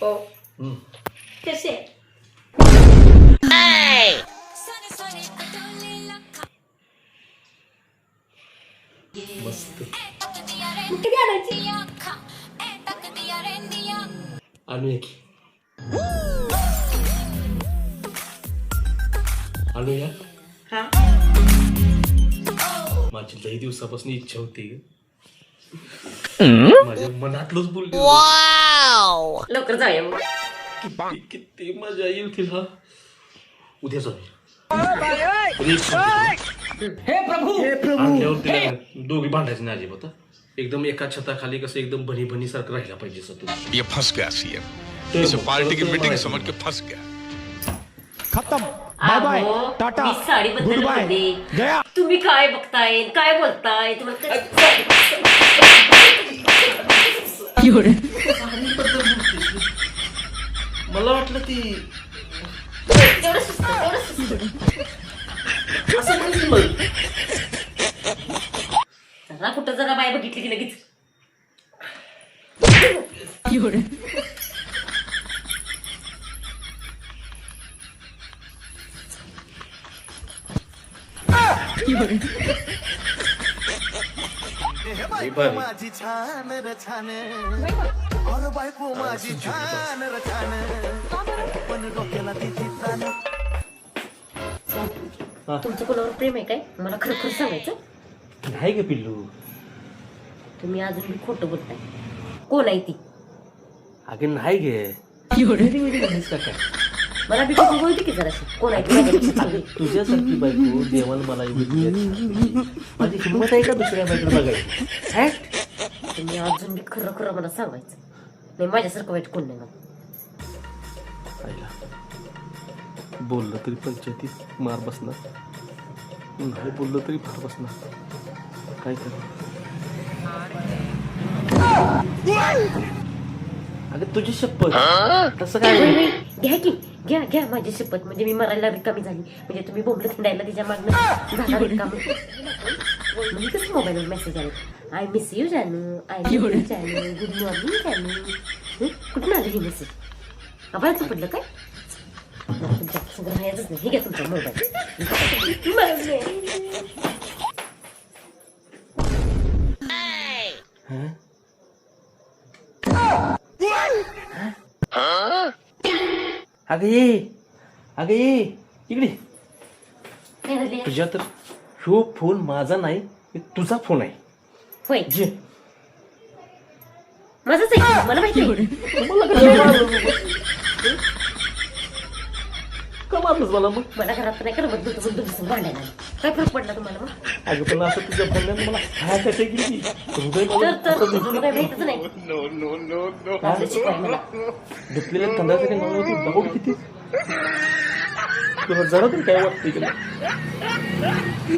हो कसे मस्त कधी आणायची आणूया की आणूया हा माझी लई दिवसापासून इच्छा होती. माझ्या मनातलंच बोलली लवकर जाऊया मग. किती किती मजा येईल तिला. उद्या जाऊया. उद्या इच्छा होती. आणल्यावर तिला दोघी भांडायचे नाही अजिबात हं. एकदम एका छताखाली कसं एकदम बनी बनी सारखं राहिला पाहिजे सर तुम्ही ये फंस गया सीएम इसे पार्टी की मीटिंग समझ के फंस गया. खत्म! बाय बाय अहो, टाटा मी गुडबद्दल बाय. गया. तुम्ही काय बघताय? काय बोलताय? तुम्हाला काय- मला वाटलं ती एवढं सुचतं, एवढं सुचतं. असं मग जरा कुठं जरा बाय बघितली की लगेच. माझी छान और बायको माझी छान र छान पण डोक्याला तान तुमचं कोणावर प्रेम आहे काय? मला खरं खरं सांगायचं? नाही ग पिल्लू? तुम्ही अजून खोटं बोलताय. कोण आहे ती? अगं नाही गे. का काय? मला बी खोटं बोलते की जराशी कोण आहे माझ्यापेक्षा चांगली तुझ्यासारखी बायको देवाला मला एवढी दिली. माझी हिंमत आहे का दुसऱ्या बायकडे बघायची? हॅट? तुम्ही अजून बी खरं खरं मला सांगायचं. नाही माझ्यासारखं वाईट कोण नाही मला आईला. बोललं तरी पंचायतीत मार बसणार. नाही बोललं तरी फार बसणार. काय कर? अगं तुझी शपथ. तसं काय घ्या की. घ्या घ्या माझी शपथ. म्हणजे मी मरायला रिकामी झाली. म्हणजे तुम्ही बोंबलं खिंडायला तिच्या मागणं झाला रिकामी. म्हणजे कसं मोबाईलवर मेसेज आले? आय मिस यू जानू. आय मिस यू जानू. गुड मॉर्निंग जानू? कुठून आलं हे मेसेज आवाज पडलं काय? तुमच्या राहायचंच नाही. हे घ्या तुमचा मोबाईल अगं ये. अगं ये. इकडे. तुझ्या तर ह्यो फोन माझा नाही हे तुझा फोन आहे. होय. जे माझंच आहे. मला माहिती आहे. का मारलंस मला मग. मला घरात नाही करत. बदलतो पण तुमचं भांडायला. काय फरक पडला तुम्हाला मग अगं पण असं तुझ्या बोलण्यात मला हाय कसे गेली हृदय तर तर काय माहितच नाही. शिकवायला. धुतलेल्या नाव तू किती? तुला जरा तरी काय वाटतं की नाही?